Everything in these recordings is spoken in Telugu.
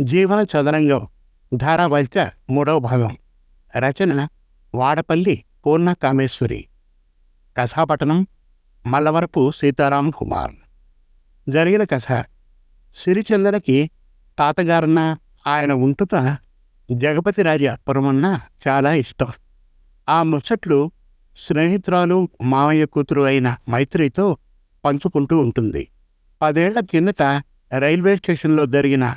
జీవన చదరంగం ధారావాహిక మూడవ భాగం. రచన వాడపల్లి పూర్ణ కామేశ్వరి కథాపట్టణం మల్లవరపు సీతారాం కుమార్. జరిగిన కథ. సిరిచందనకి తాతగారన్న ఆయన ఉంటున్న జగపతి రాజ పురమన్న చాలా ఇష్టం. ఆ ముచ్చట్లు స్నేహితురాలు మామయ్య కూతురు అయిన మైత్రితో పంచుకుంటూ ఉంటుంది. పదేళ్ళ కిందట రైల్వే స్టేషన్లో జరిగిన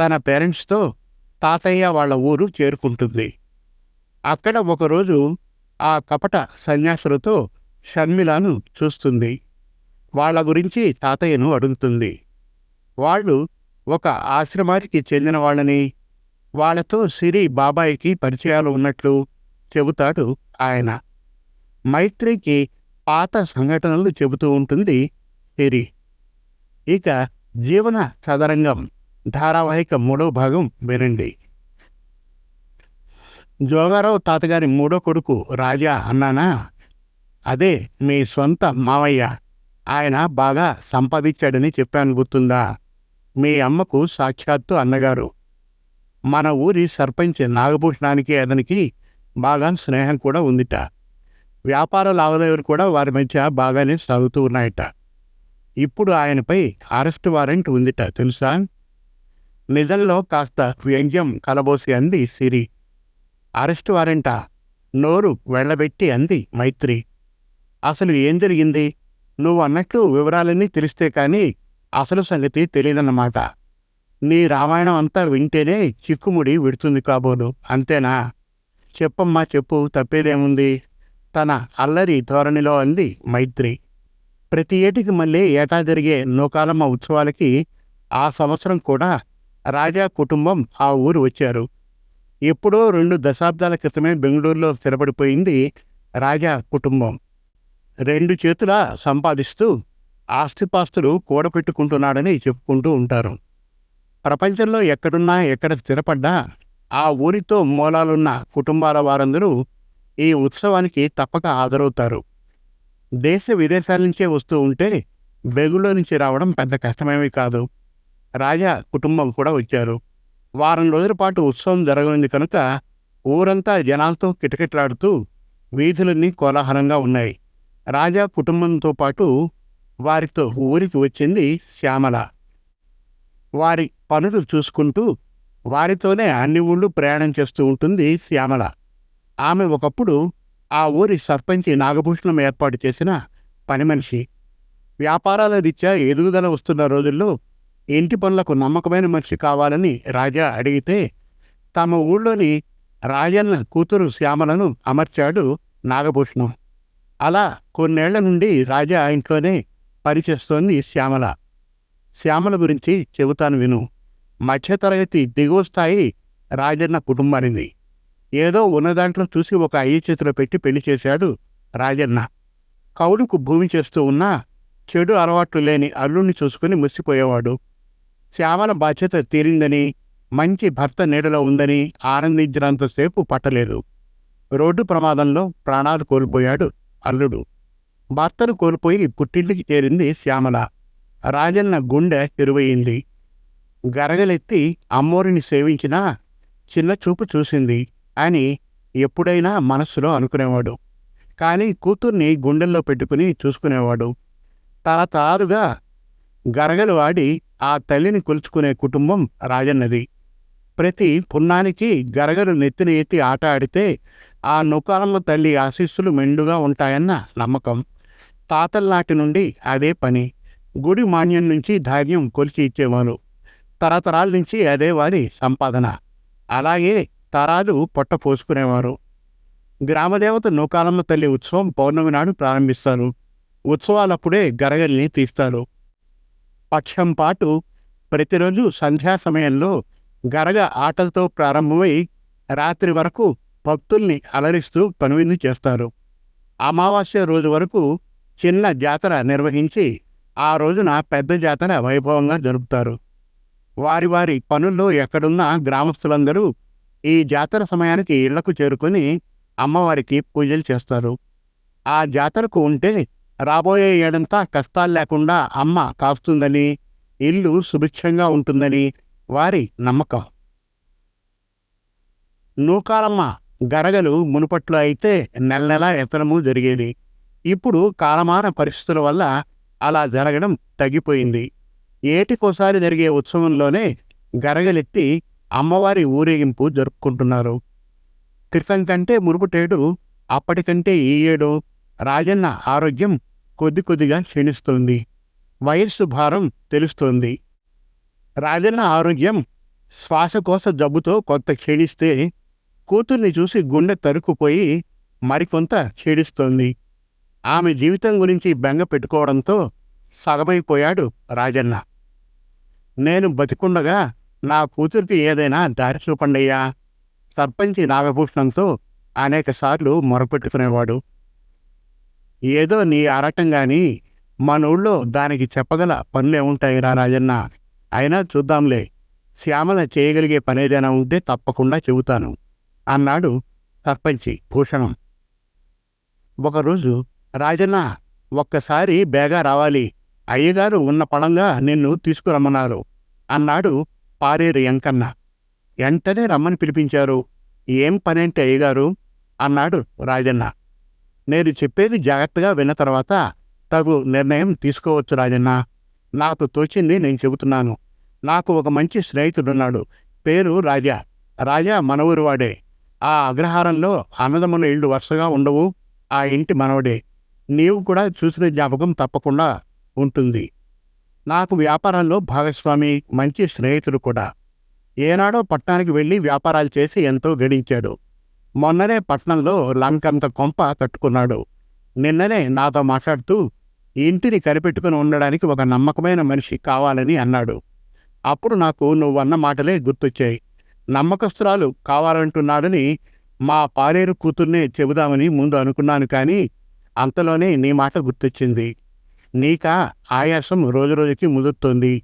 తన పేరెంట్స్తో తాతయ్య వాళ్ళ ఊరు చేరుకుంటుంది. అక్కడ ఒకరోజు ఆ కపట సన్యాసులతో షర్మిలను చూస్తుంది. వాళ్ళ గురించి తాతయ్యను అడుగుతుంది. వాళ్ళు ఒక ఆశ్రమానికి చెందిన వాళ్ళని వాళ్ళతో సిరి బాబాయికి పరిచయాలు ఉన్నట్లు చెబుతాడు ఆయన. మైత్రికి పాత సంఘటనలు చెబుతూ ఉంటుంది సిరి. ఇక జీవన చదరంగం. ధారావాహిక మూడో భాగం వినండి. జోగారావు తాతగారి మూడో కొడుకు రాజా అన్నానా? అదే మీ సొంత మావయ్య. ఆయన బాగా సంపాదించాడని చెప్పాను గుర్తుందా? మీ అమ్మకు సాక్షాత్తు అన్నగారు. మన ఊరి సర్పంచ్ నాగభూషణానికి అతనికి బాగా స్నేహం కూడా ఉందిట. వ్యాపార లావాదేవీలు కూడా వారి మధ్య బాగానే సాగుతూ ఉన్నాయట. ఇప్పుడు ఆయనపై అరెస్ట్ వారెంట్ ఉందిట తెలుసా? నిజంలో కాస్త వ్యంగ్యం కలబోసి అంది సిరి. అరెస్ట్ వారెంటా? నోరు వెళ్ళబెట్టి అంది మైత్రి. అసలు ఏం జరిగింది? నువ్వు అన్నట్లు వివరాలన్నీ తెలిస్తే కానీ అసలు సంగతి తెలియదన్నమాట నీ రామాయణం అంతా వింటేనే చిక్కుముడి విడుతుంది కాబోలు అంతేనా? చెప్పమ్మా చెప్పు తప్పేదేముంది? తన అల్లరి ధోరణిలో అంది మైత్రి. ప్రతి ఏటికి మళ్ళీ ఏటా జరిగే నూకాలమ్మ ఉత్సవాలకి ఆ సంవత్సరం కూడా రాజా కుటుంబం ఆ ఊరు వచ్చారు. ఎప్పుడో రెండు దశాబ్దాల క్రితమే బెంగళూరులో స్థిరపడిపోయింది రాజా కుటుంబం. రెండు చేతుల సంపాదిస్తూ ఆస్తిపాస్తులు కూడపెట్టుకుంటున్నాడని చెప్పుకుంటూ ఉంటారు. ప్రపంచంలో ఎక్కడున్నా ఎక్కడ స్థిరపడ్డా ఆ ఊరితో మూలాలున్న కుటుంబాల వారందరూ ఈ ఉత్సవానికి తప్పక హాజరవుతారు. దేశ విదేశాల నుంచే వస్తూ ఉంటే బెంగుళూరు నుంచి రావడం పెద్ద కష్టమేమీ కాదు. రాజా కుటుంబం కూడా వచ్చారు. వారం రోజుల పాటు ఉత్సవం జరగనుంది కనుక ఊరంతా జనాలతో కిటకిటలాడుతూ వీధులన్నీ కోలాహలంగా ఉన్నాయి. రాజా కుటుంబంతో పాటు వారితో ఊరికి వచ్చింది శ్యామల. వారి పనులు చూసుకుంటూ వారితోనే అన్ని ఊళ్ళు ప్రయాణం చేస్తూ ఉంటుంది శ్యామల. ఆమె ఒకప్పుడు ఆ ఊరి సర్పంచి నాగభూషణం ఏర్పాటు చేసిన పని మనిషి. వ్యాపారాల రీత్యా ఎదుగుదల వస్తున్న రోజుల్లో ఇంటి పనులకు నమ్మకమైన మనిషి కావాలని రాజా అడిగితే తమ ఊళ్ళోని రాజన్న కూతురు శ్యామలను అమర్చాడు నాగభూషణం. అలా కొన్నేళ్ళ నుండి రాజా ఇంట్లోనే పనిచేస్తోంది శ్యామల. శ్యామల గురించి చెబుతాను విను. మధ్యతరగతి దిగువ స్థాయి రాజన్న కుటుంబానిది. ఏదో ఉన్నదాంట్లో చూసి ఒక అయ్య చేతిలో పెట్టి పెళ్ళి చేశాడు రాజన్న. కౌలుకు భూమి చేస్తూ ఉన్నా చెడు అలవాట్లు లేని అల్లుణ్ణి చూసుకుని ముసిపోయేవాడు శ్యామల బాధ్యత తీరిందని మంచి భర్త నీడలో ఉందని ఆనందించినంతసేపు పట్టలేదు. రోడ్డు ప్రమాదంలో ప్రాణాలు కోల్పోయాడు అల్లుడు. భర్తను కోల్పోయి పుట్టింటికి చేరింది శ్యామల. రాజన్న గుండె తెరువయింది గరగలెత్తి అమ్మోరిని సేవించినా చిన్న చూపు చూసింది అని ఎప్పుడైనా మనస్సులో అనుకునేవాడు. కానీ కూతుర్ని గుండెల్లో పెట్టుకుని చూసుకునేవాడు. తరతరాలుగా గరగలు ఆడి ఆ తల్లిని కొలుచుకునే కుటుంబం రాజన్నది. ప్రతి పున్నానికి గరగలు నెత్తిన ఎత్తి ఆట ఆడితే ఆ నూకాలమ్మ తల్లి ఆశీస్సులు మెండుగా ఉంటాయన్న నమ్మకం. తాతల నాటి నుండి అదే పని. గుడి మాన్యం నుంచి ధాన్యం కొలిచి ఇచ్చేవారు. తరతరాల నుంచి అదే వారి సంపాదన. అలాగే తరాలు పొట్ట పోసుకునేవారు. గ్రామదేవత నూకాలమ్మ తల్లి ఉత్సవం పౌర్ణమి నాడు ప్రారంభిస్తారు. ఉత్సవాలప్పుడే గరగల్ని తీస్తారు. పక్షం పాటు ప్రతిరోజు సంధ్యా సమయంలో గరగ ఆటలతో ప్రారంభమై రాత్రి వరకు భక్తుల్ని అలరిస్తూ పనువిందు చేస్తారు. అమావాస్య రోజు వరకు చిన్న జాతర నిర్వహించి ఆ రోజున పెద్ద జాతర వైభవంగా జరుపుతారు. వారి వారి పనుల్లో ఎక్కడున్న గ్రామస్తులందరూ ఈ జాతర సమయానికి ఇళ్ళకు చేరుకొని అమ్మవారికి పూజలు చేస్తారు. ఆ జాతరకు ఉంటే రాబోయే ఏడంతా కష్టాలు లేకుండా అమ్మ కాస్తుందని ఇల్లు సుభిక్షంగా ఉంటుందని వారి నమ్మకం. నూకాలమ్మ గరగలు మునుపట్లో అయితే నెల నెల జరిగేది. ఇప్పుడు కాలమాన పరిస్థితుల వల్ల అలా జరగడం తగ్గిపోయింది. ఏటికోసారి జరిగే ఉత్సవంలోనే గరగలెత్తి అమ్మవారి ఊరేగింపు జరుపుకుంటున్నారు. క్రితం కంటే మునుపుటేడు అప్పటికంటే ఈ ఏడు రాజన్న ఆరోగ్యం కొద్ది కొద్దిగా క్షీణిస్తోంది. వయస్సు భారం తెలుస్తోంది. రాజన్న ఆరోగ్యం శ్వాసకోశ జబ్బుతో కొంత క్షీణిస్తే కూతుర్ని చూసి గుండె తరుక్కుపోయి మరికొంత క్షీణిస్తోంది. ఆమె జీవితం గురించి బెంగ పెట్టుకోవడంతో సగమైపోయాడు రాజన్న. నేను బతికుండగా నా కూతురికి ఏదైనా దారి చూపండయ్యా. సర్పంచి నాగభూషణంతో అనేకసార్లు మొరపెట్టుకునేవాడు. ఏదో నీ ఆరాటం కానీ మన ఊళ్ళో దానికి చెప్పగల పనులేముంటాయిరా రాజన్న. అయినా చూద్దాంలే. శ్యామల చేయగలిగే పనేదైనా ఉంటే తప్పకుండా చెబుతాను. అన్నాడు సర్పంచి భూషణం. ఒకరోజు రాజన్న ఒక్కసారి బేగా రావాలి. అయ్యగారు ఉన్న పడంగా నిన్ను తీసుకురమ్మన్నారు అన్నాడు పారేరు ఎంకన్న. వెంటనే రమ్మని పిలిపించారు. ఏం పనేంటి అయ్యగారు? అన్నాడు రాజన్న. నేను చెప్పేది జాగ్రత్తగా విన్న తర్వాత తగు నిర్ణయం తీసుకోవచ్చు రాజన్న. నాకు తోచింది నేను చెబుతున్నాను. నాకు ఒక మంచి స్నేహితుడున్నాడు. పేరు రాజా. రాజా మన ఊరివాడే ఆ అగ్రహారంలో అన్నదమ్ముల ఇళ్ళు వరుసగా ఉండవు. ఆ ఇంటి మనవడే. నీవు కూడా చూసిన జ్ఞాపకం తప్పకుండా ఉంటుంది. నాకు వ్యాపారంలో భాగస్వామి మంచి స్నేహితుడు కూడా. ఏనాడో పట్టణానికి వెళ్ళి వ్యాపారాలు చేసి ఎంతో గడించాడు. మొన్ననే పట్నంలో లంకంత కొంప కట్టుకున్నాడు. నిన్ననే నాతో మాట్లాడుతూ ఇంటిని కనిపెట్టుకుని ఉండడానికి ఒక నమ్మకమైన మనిషి కావాలని అన్నాడు. అప్పుడు నాకు నువ్వన్న మాటలే గుర్తొచ్చాయి. నమ్మకస్తురాలు కావాలంటున్నాడని మా పాలేరు కూతుర్నే చెబుదామని ముందు అనుకున్నాను కానీ అంతలోనే నీ మాట గుర్తొచ్చింది. నీక ఆయాసం రోజురోజుకి ముదురుతోంది.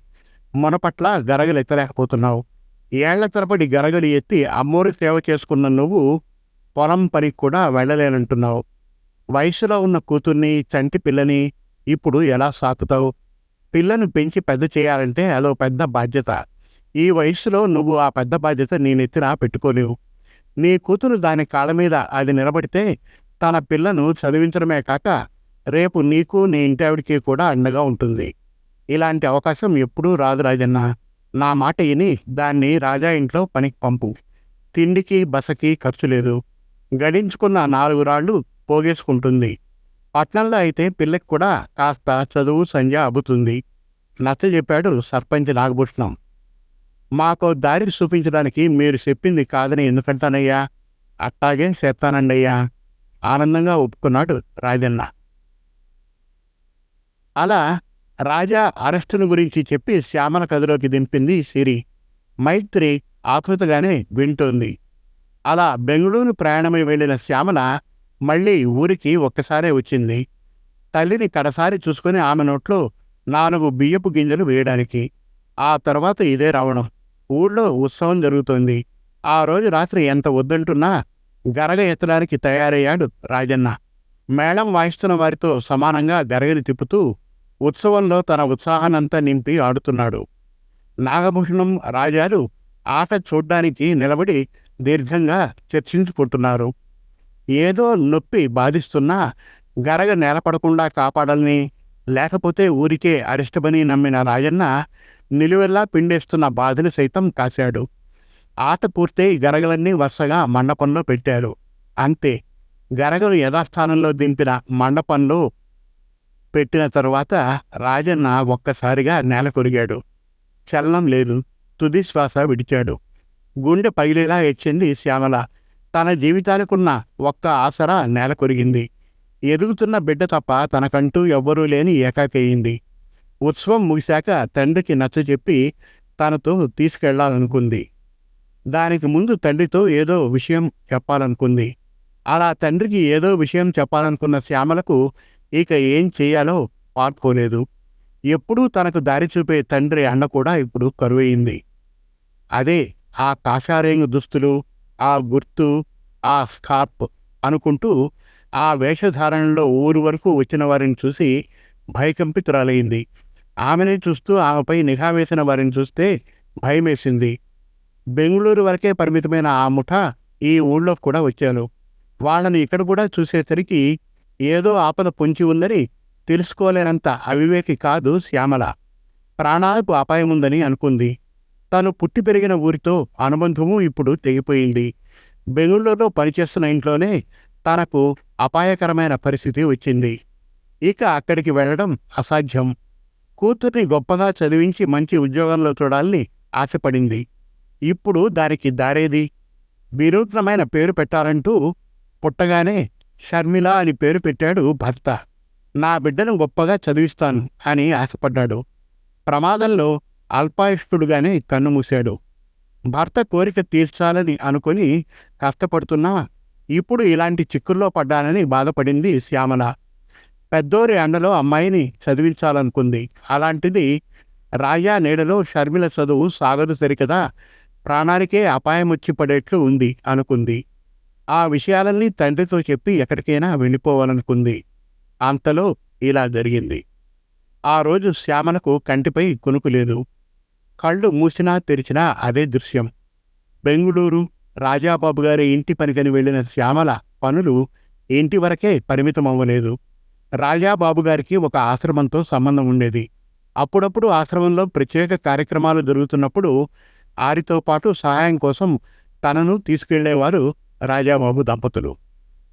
మొనపట్ల గరగలు ఎత్తలేకపోతున్నావు ఏళ్ళ తరబడి గరగలు ఎత్తి అమ్మోరి సేవ చేసుకున్న నువ్వు పొలం పనికి కూడా వెళ్ళలేనంటున్నావు. వయసులో ఉన్న కూతుర్ని చంటి పిల్లని ఇప్పుడు ఎలా సాకుతావు? పిల్లను పెంచి పెద్ద చేయాలంటే అదో పెద్ద బాధ్యత. ఈ వయసులో నువ్వు ఆ పెద్ద బాధ్యత నీ నెత్తిన పెట్టుకోలేవు. నీ కూతురు దాని కాళ్ళ మీద అది నిలబడితే తన పిల్లను చదివించడమే కాక రేపు నీకు నీ ఇంటావిడికి కూడా అండగా ఉంటుంది. ఇలాంటి అవకాశం ఎప్పుడూ రాదు రాజన్న. నా మాట విని దాన్ని రాజా ఇంట్లో పనికి పంపు. తిండికి బసకి ఖర్చు లేదు. గడించుకున్న నాలుగు రాళ్ళు పోగేసుకుంటుంది. పట్నంలో అయితే పిల్లకి కూడా కాస్త చదువు సంధ్య అబ్బుతుంది. నచ్చ చెప్పాడు సర్పంచ్ నాగభూషణం. మాకో దారి చూపించడానికి మీరు చెప్పింది కాదని ఎందుకంటానయ్యా? అట్టాగే చెప్తానండయ్యా. ఆనందంగా ఒప్పుకున్నాడు రాజన్న. అలా రాజా అరెస్టును గురించి చెప్పి శ్యామల కథలోకి దింపింది సిరి. మైత్రి ఆకృతగానే వింటోంది. అలా బెంగళూరు ప్రయాణమై వెళ్ళిన శ్యామల మళ్ళీ ఊరికి ఒక్కసారే వచ్చింది. తల్లిని కడసారి చూసుకుని ఆమె నోట్లో నాలుగు బియ్యపు గింజలు వేయడానికి. ఆ తర్వాత ఇదే రావడం. ఊళ్ళో ఉత్సవం జరుగుతోంది. ఆ రోజు రాత్రి ఎంత వద్దంటున్నా గరగ ఎత్తడానికి తయారయ్యాడు రాజన్న. మేళం వాయిస్తున్న వారితో సమానంగా గరగని తిప్పుతూ ఉత్సవంలో తన ఉత్సాహానంతా నింపి ఆడుతున్నాడు. నాగభూషణం రాజాలు ఆట చూడ్డానికి నిలబడి దీర్ఘంగా చర్చించుకుంటున్నారు. ఏదో నొప్పి బాధిస్తున్నా గరగ నేలపడకుండా కాపాడాలని లేకపోతే ఊరికే అరిష్టమని నమ్మిన రాజన్న నిలువెల్లా పిండేస్తున్న బాధని సైతం కాశాడు. ఆట పూర్తయి గరగలన్నీ వరుసగా మండపంలో పెట్టారు. అంతే. గరగను యథాస్థానంలో దింపిన మండపంలో పెట్టిన తరువాత రాజన్న ఒక్కసారిగా నేల కొరిగాడు. చలనం లేదు. తుది శ్వాస విడిచాడు. గుండె పగిలేలా ఎచ్చింది శ్యామల. తన జీవితానికున్న ఒక్క ఆసరా నేల కొరిగింది. ఎదుగుతున్న బిడ్డ తప్ప తనకంటూ ఎవ్వరూ లేని ఏకాకయ్యింది. ఉత్సవం ముగిశాక తండ్రికి నచ్చజెప్పి తనతో తీసుకెళ్ళాలనుకుంది. దానికి ముందు తండ్రితో ఏదో విషయం చెప్పాలనుకుంది. అలా తండ్రికి ఏదో విషయం చెప్పాలనుకున్న శ్యామలకు ఇక ఏం చేయాలో పార్కోలేదు. ఎప్పుడూ తనకు దారి చూపే తండ్రి అండ కూడా ఇప్పుడు కరువయింది అదే ఆ కాషారేంగు దుస్తులు ఆ గుర్తు ఆ స్కార్ప్ అనుకుంటూ ఆ వేషధారణలో ఊరు వరకు వచ్చిన వారిని చూసి భయకంపితురాలైంది. ఆమెనే చూస్తూ ఆమెపై నిఘా వేసిన వారిని చూస్తే భయమేసింది. బెంగుళూరు వరకే పరిమితమైన ఆ ముఠ ఈ ఊళ్ళో కూడా వచ్చాను. వాళ్ళని ఇక్కడ కూడా చూసేసరికి ఏదో ఆపద పొంచి ఉందని తెలుసుకోలేనంత అవివేకి కాదు శ్యామల. ప్రాణాలకు అపాయముందని అనుకుంది. తను పుట్టి పెరిగిన ఊరితో అనుబంధము ఇప్పుడు తెగిపోయింది. బెంగుళూరులో పనిచేస్తున్న ఇంట్లోనే తనకు అపాయకరమైన పరిస్థితి వచ్చింది. ఇక అక్కడికి వెళ్ళడం అసాధ్యం. కూతుర్ని గొప్పగా చదివించి మంచి ఉద్యోగంలో చూడాలని ఆశపడింది. ఇప్పుడు దానికి దారేది? వినూత్నమైన పేరు పెట్టాలంటూ పుట్టగానే షర్మిల అని పేరు పెట్టాడు భర్త. నా బిడ్డను గొప్పగా చదివిస్తాను అని ఆశపడ్డాడు. ప్రమాదంలో అల్పాయుష్టుడుగానే కన్నుమూశాడు భర్త కోరిక తీర్చాలని అనుకుని కష్టపడుతున్నా ఇప్పుడు ఇలాంటి చిక్కుల్లో పడ్డానని బాధపడింది శ్యామల. పెద్దోరి అండలో అమ్మాయిని చదివించాలనుకుంది. అలాంటిది రాజా నీడలో షర్మిల చదువు సాగదు సరికదా? ప్రాణానికే అపాయం వచ్చి పడేట్లు ఉంది అనుకుంది. ఆ విషయాలన్నీ తండ్రితో చెప్పి ఎక్కడికైనా వెళ్ళిపోవాలనుకుంది. అంతలో ఇలా జరిగింది. ఆ రోజు శ్యామలకు కంటిపై కునుకులేదు కళ్ళు మూసినా తెరిచినా అదే దృశ్యం. బెంగుళూరు రాజాబాబు గారి ఇంటి పనికని వెళ్ళిన శ్యామల పనులు ఇంటి వరకే పరిమితమవ్వలేదు. రాజాబాబు గారికి ఒక ఆశ్రమంతో సంబంధం ఉండేది. అప్పుడప్పుడు ఆశ్రమంలో ప్రత్యేక కార్యక్రమాలు జరుగుతున్నప్పుడు ఆరితో పాటు సహాయం కోసం తనను తీసుకెళ్ళేవారు రాజాబాబు దంపతులు.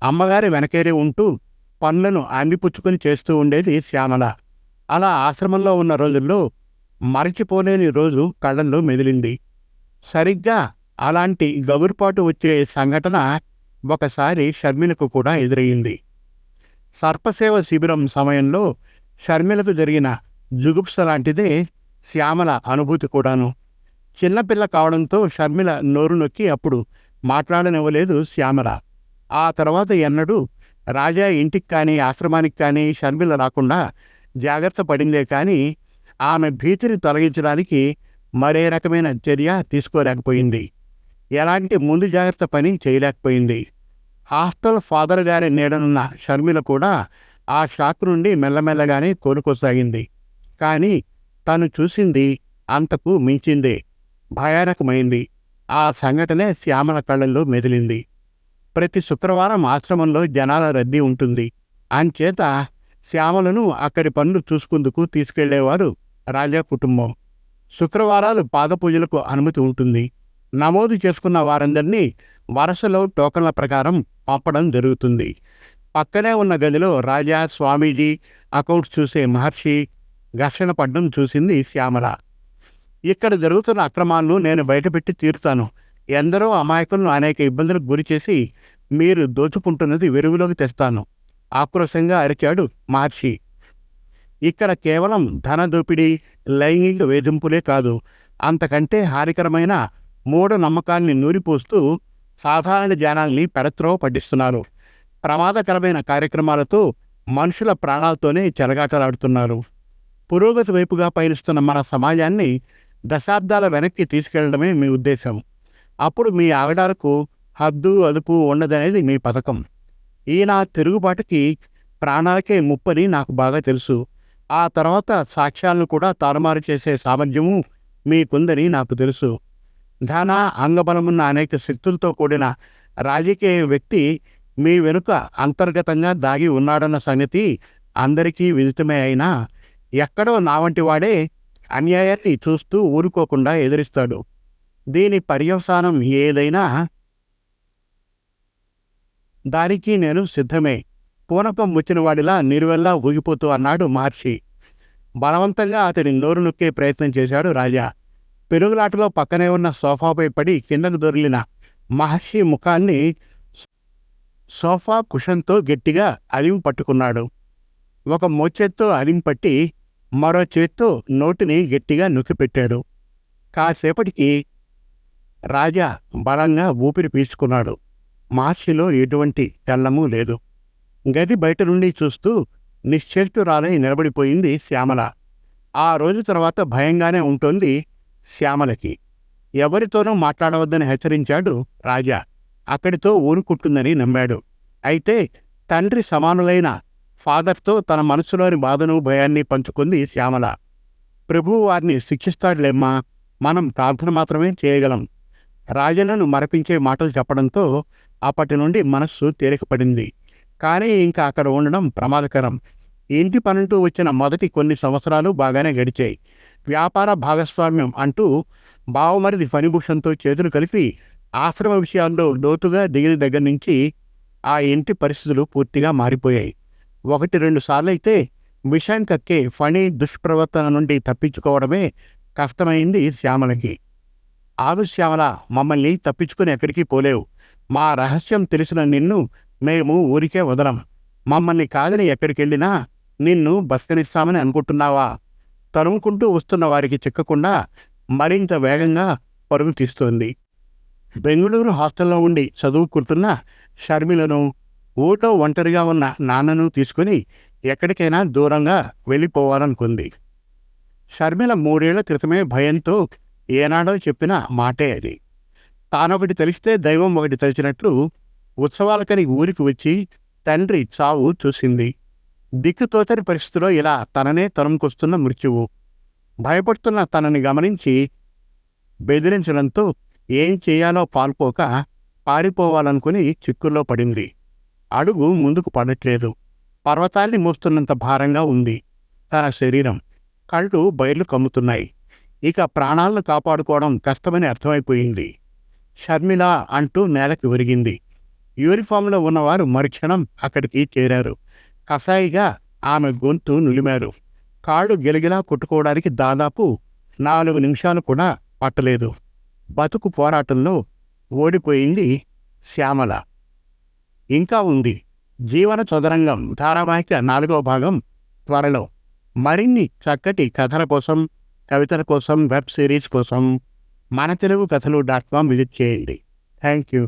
అమ్మగారి వెనకేరే ఉంటూ పనులను అందిపుచ్చుకొని చేస్తూ ఉండేది శ్యామల. అలా ఆశ్రమంలో ఉన్న రోజుల్లో మరచిపోలేని రోజు కళ్ళల్లో మెదిలింది. సరిగ్గా అలాంటి గగురుపాటు వచ్చే సంఘటన ఒకసారి షర్మిలకు కూడా ఎదురయ్యింది. సర్పసేవ శిబిరం సమయంలో షర్మిలకు జరిగిన జుగుప్స లాంటిదే శ్యామల అనుభూతి కూడాను. చిన్నపిల్ల కావడంతో షర్మిల నోరు నొక్కి అప్పుడు మాట్లాడనివ్వలేదు శ్యామల. ఆ తర్వాత ఎన్నడూ రాజా ఇంటికి కానీ ఆశ్రమానికి కానీ షర్మిల రాకుండా జాగ్రత్త పడిందే కానీ ఆమె భీతిని తొలగించడానికి మరే రకమైన చర్య తీసుకోలేకపోయింది. ఎలాంటి ముందు జాగ్రత్త పని చేయలేకపోయింది. హాస్టల్ ఫాదర్ గారి నీడనున్న షర్మిల కూడా ఆ షాక్ నుండి మెల్లమెల్లగానే కోలుకోసాగింది. కానీ తను చూసింది అంతకు మించిందే. భయానకమైంది. ఆ సంఘటనే శ్యామల కళ్ళల్లో మెదిలింది. ప్రతి శుక్రవారం ఆశ్రమంలో జనాల రద్దీ ఉంటుంది. అంచేత శ్యామలను అక్కడి పనులు చూసుకుందుకు తీసుకెళ్ళేవారు రాజా కుటుంబం. శుక్రవారాలు పాదపూజలకు అనుమతి ఉంటుంది. నమోదు చేసుకున్న వారందరినీ వరుసలో టోకన్ల ప్రకారం పంపడం జరుగుతుంది. పక్కనే ఉన్న గదిలో రాజా స్వామీజీ అకౌంట్స్ చూసే మహర్షి ఘర్షణ పడ్డం చూసింది శ్యామల. ఇక్కడ జరుగుతున్న అక్రమాలను నేను బయటపెట్టి తీరుతాను. ఎందరో అమాయకులను అనేక ఇబ్బందులకు గురి చేసి మీరు దోచుకుంటున్నది వెలుగులోకి తెస్తాను. ఆక్రోశంగా అరిచాడు మహర్షి. ఇక్కడ కేవలం ధన దోపిడీ లైంగిక వేధింపులే కాదు అంతకంటే హానికరమైన మూఢ నమ్మకాల్ని నూరిపోస్తూ సాధారణ జనాల్ని పెడత్రోవ పట్టిస్తున్నారు. ప్రమాదకరమైన కార్యక్రమాలతో మనుషుల ప్రాణాలతోనే చెలగాటలాడుతున్నారు. పురోగతి వైపుగా పయనిస్తున్న మన సమాజాన్ని దశాబ్దాల వెనక్కి తీసుకెళ్ళడమే మీ ఉద్దేశం. అప్పుడు మీ ఆగడాలకు హద్దు అదుపు ఉండదనేది మీ పథకం. ఈ నా తిరుగుబాటుకి ప్రాణాలకే ముప్పని నాకు బాగా తెలుసు. ఆ తర్వాత సాక్ష్యాలను కూడా తారుమారు చేసే సామర్థ్యము మీకుందని నాకు తెలుసు. ధన అంగబలమున్న అనేక శక్తులతో కూడిన రాజకీయ వ్యక్తి మీ వెనుక అంతర్గతంగా దాగి ఉన్నాడన్న సంగతి అందరికీ విదితమే అయినా ఎక్కడో నా వంటి వాడే అన్యాయాన్ని చూస్తూ ఊరుకోకుండా ఎదిరిస్తాడు. దీని పర్యవసానం ఏదైనా దానికి నేను సిద్ధమే. పూనకం వచ్చిన వాడిలా నిరువెల్లా ఊగిపోతూ అన్నాడు మహర్షి. బలవంతంగా అతడి నోరు నొక్కే ప్రయత్నం చేశాడు రాజా. పెరుగులాటలో పక్కనే ఉన్న సోఫాపై పడి కిందకు దొరిలిన మహర్షి ముఖాన్ని సోఫా కుషన్తో గట్టిగా అలిం పట్టుకున్నాడు. ఒక మోచేత్తో అదిం పట్టి మరో చేత్తో నోటిని గట్టిగా నొక్కిపెట్టాడు. కాసేపటికి రాజా బలంగా ఊపిరి పీల్చుకున్నాడు. మహర్షిలో ఎటువంటి తెల్లమూ లేదు. గది బయట నుండి చూస్తూ నిశ్చేష్టురాలై నిలబడిపోయింది శ్యామల. ఆ రోజు తర్వాత భయంగానే ఉంటుంది శ్యామలకి. ఎవరితోనూ మాట్లాడవద్దని హెచ్చరించాడు రాజా. అక్కడితో ఊరుకుంటుందని నమ్మాడు. అయితే తండ్రి సమానులైన ఫాదర్తో తన మనసులోని బాధను భయాన్ని పంచుకుంది శ్యామల. ప్రభువు వారిని శిక్షిస్తాడులేమ్మా మనం ప్రార్థన మాత్రమే చేయగలం. రాజులను మరపించే మాటలు చెప్పడంతో అప్పటి నుండి మనస్సు తేలికపడింది. కానీ ఇంకా అక్కడ ఉండడం ప్రమాదకరం. ఇంటి పనుంటూ వచ్చిన మొదటి కొన్ని సంవత్సరాలు బాగానే గడిచాయి. వ్యాపార భాగస్వామ్యం అంటూ బావమరిది ఫణిభూషణ్తో చేతులు కలిపి ఆశ్రమ విషయాల్లో లోతుగా దిగిన దగ్గర నుంచి ఆ ఇంటి పరిస్థితులు పూర్తిగా మారిపోయాయి. ఒకటి రెండు సార్లైతే విషయం కక్కే ఫణి దుష్ప్రవర్తన నుండి తప్పించుకోవడమే కష్టమైంది శ్యామలకి. ఆగు శ్యామల మమ్మల్ని తప్పించుకుని ఎక్కడికి పోలేవు. మా రహస్యం తెలిసిన నిన్ను మేము ఊరికే వదలం. మమ్మల్ని కాదని ఎక్కడికెళ్ళినా నిన్ను బస్కనిస్తామని అనుకుంటున్నావా? తరుముకుంటూ వస్తున్న వారికి చిక్కకుండా మరింత వేగంగా పరుగు తీస్తోంది. బెంగళూరు హాస్టల్లో ఉండి చదువుకుంటున్న షర్మిలను ఊటో ఒంటరిగా ఉన్న నాన్నను తీసుకుని ఎక్కడికైనా దూరంగా వెళ్ళిపోవాలనుకుంది. షర్మిల మూడేళ్ళ క్రితమే భయంతో ఏనాడో చెప్పిన మాటే అది. తానొకటి తెలిస్తే దైవం ఒకటి తెలిసినట్లు ఉత్సవాలకని ఊరికి వచ్చి తండ్రి చావు చూసింది. దిక్కుతోచని పరిస్థితిలో ఇలా తననే తరుముకొస్తున్న మృత్యువు. భయపడుతున్న తనని గమనించి బెదిరించడంతో ఏం చేయాలో పాల్పోక పారిపోవాలనుకుని చిక్కుల్లో పడింది. అడుగు ముందుకు పడట్లేదు. పర్వతాన్ని మోస్తున్నంత భారంగా ఉంది. తన శరీరం కళ్ళు బయర్లు కమ్ముతున్నాయి. ఇక ప్రాణాలను కాపాడుకోవడం కష్టమని అర్థమైపోయింది. షర్మిల అంటూ నేలకి ఒరిగింది. యూనిఫామ్లో ఉన్నవారు మరుక్షణం అక్కడికి చేరారు. కసాయిగా ఆమె గొంతు నులిమారు. కాళ్ళు గిలగిలా కొట్టుకోవడానికి దాదాపు నాలుగు నిమిషాలు కూడా పట్టలేదు. బతుకు పోరాటంలో ఓడిపోయింది శ్యామల. ఇంకా ఉంది. జీవన చదరంగం ధారావాహిక నాలుగో భాగం త్వరలో. మరిన్ని చక్కటి కథల కోసం కవితల కోసం వెబ్ సిరీస్ కోసం మన తెలుగు కథలు డాట్ కామ్ విజిట్ చేయండి. Thank you